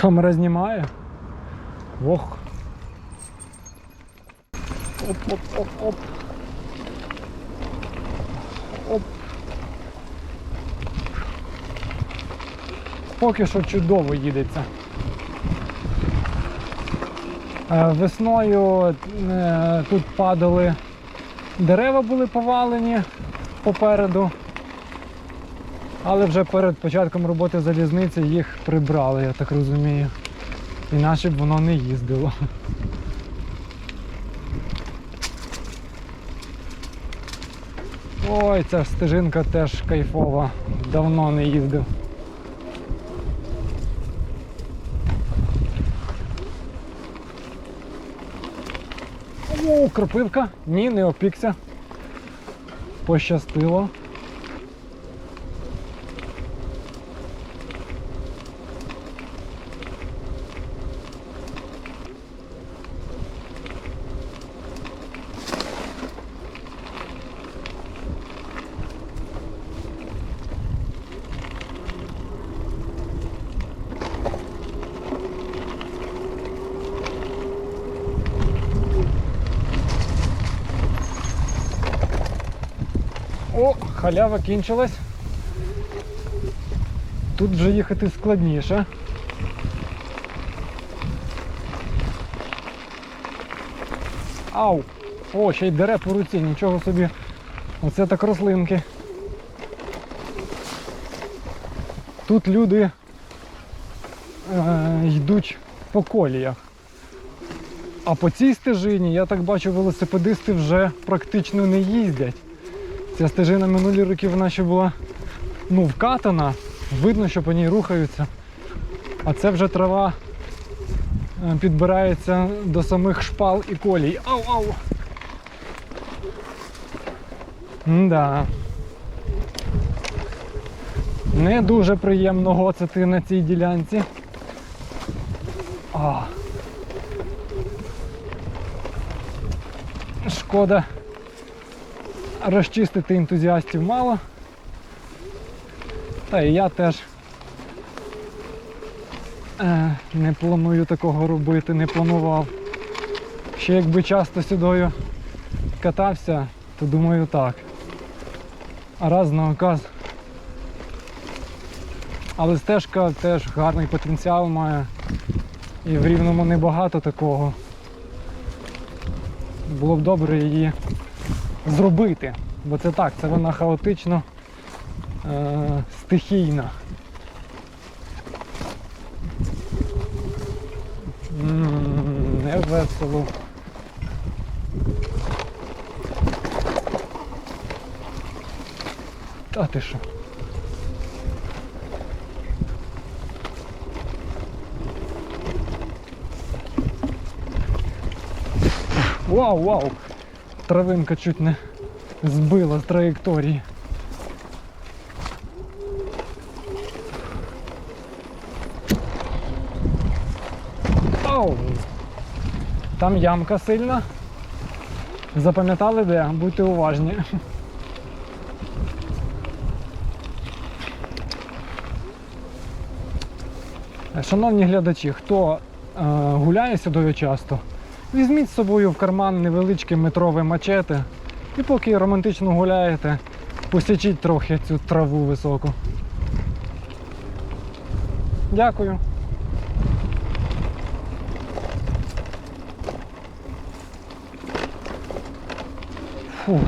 Камера знімає. Ох. Оп-оп-оп-оп. Оп. Поки що чудово їдеться. Е, Весною е, тут падали дерева були повалені попереду. Але вже перед початком роботи залізниці їх прибрали, я так розумію. Іначе б воно не їздило. Ой, ця стежинка теж кайфова. Давно не їздив. О, кропивка? Ні, не опікся. Пощастило. О, халява кінчилась. Тут вже їхати складніше. Ау! О, ще й дере по руці, нічого собі. Оце так рослинки. Тут люди е, йдуть по коліях. А по цій стежині, я так бачу, велосипедисти вже практично не їздять. Ця стежина минулі роки вона ще була ну, вкатана, видно, що по ній рухаються. А це вже трава е, підбирається до самих шпал і колій. Ау, ау! Да. Не дуже приємно гоцати на цій ділянці. А. Шкода розчистити ентузіастів мало. Та і я теж е, не планую такого робити, не планував. Ще якби часто сюдою катався, то думаю так. А раз на оказ. Але стежка теж гарний потенціал має. І в рівному небагато такого. Було б добре її зробити. Бо це так, це вона хаотично е, стихійна. М, Не весело. Та ти що? Вау, вау! Травинка чуть не збила з траєкторії. Оу! Там ямка сильна. Запам'ятали де? Будьте уважні. Шановні глядачі, хто е, гуляє сюди часто, візьміть з собою в карман невеличке метрове мачете і поки романтично гуляєте, посічіть трохи цю траву високу. Дякую. Фух.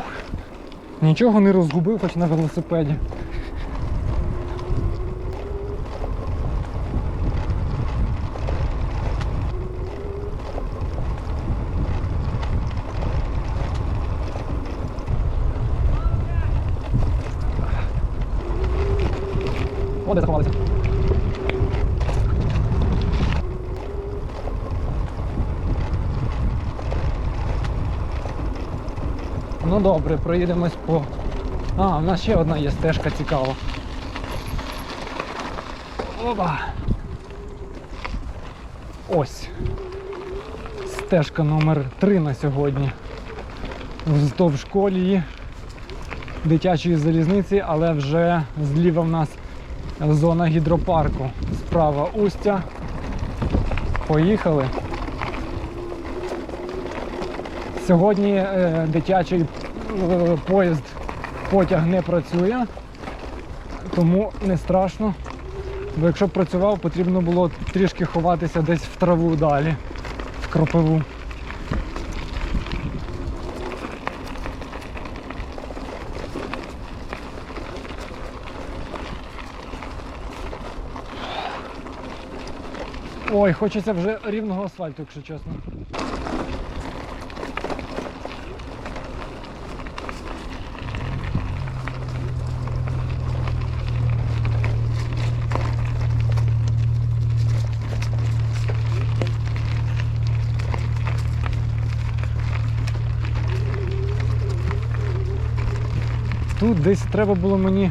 Нічого не розгубив, хоч на велосипеді. О, де заховалися. Ну добре, проїдемось по. А, в нас ще одна є стежка цікава. Опа! Ось. Стежка номер 3 на сьогодні. Вздовж колії дитячої залізниці, але вже зліва в нас зона гідропарку. Справа устя, Поїхали. Сьогодні е, дитячий е, поїзд, потяг не працює, тому не страшно. Бо якщо б працював, потрібно було трішки ховатися десь в траву далі, в кропиву. Ой, хочеться вже рівного асфальту, якщо чесно. Тут десь треба було мені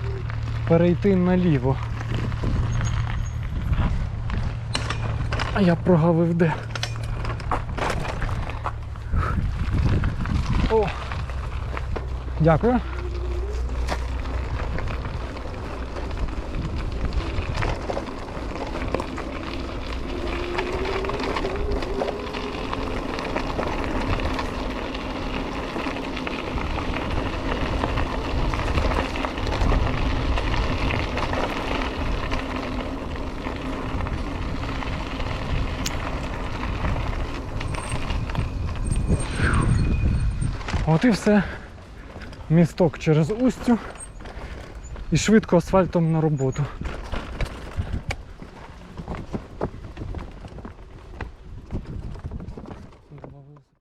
перейти наліво. А я прогавив де. О! Дякую. От і все. Місток через устю і швидко асфальтом на роботу.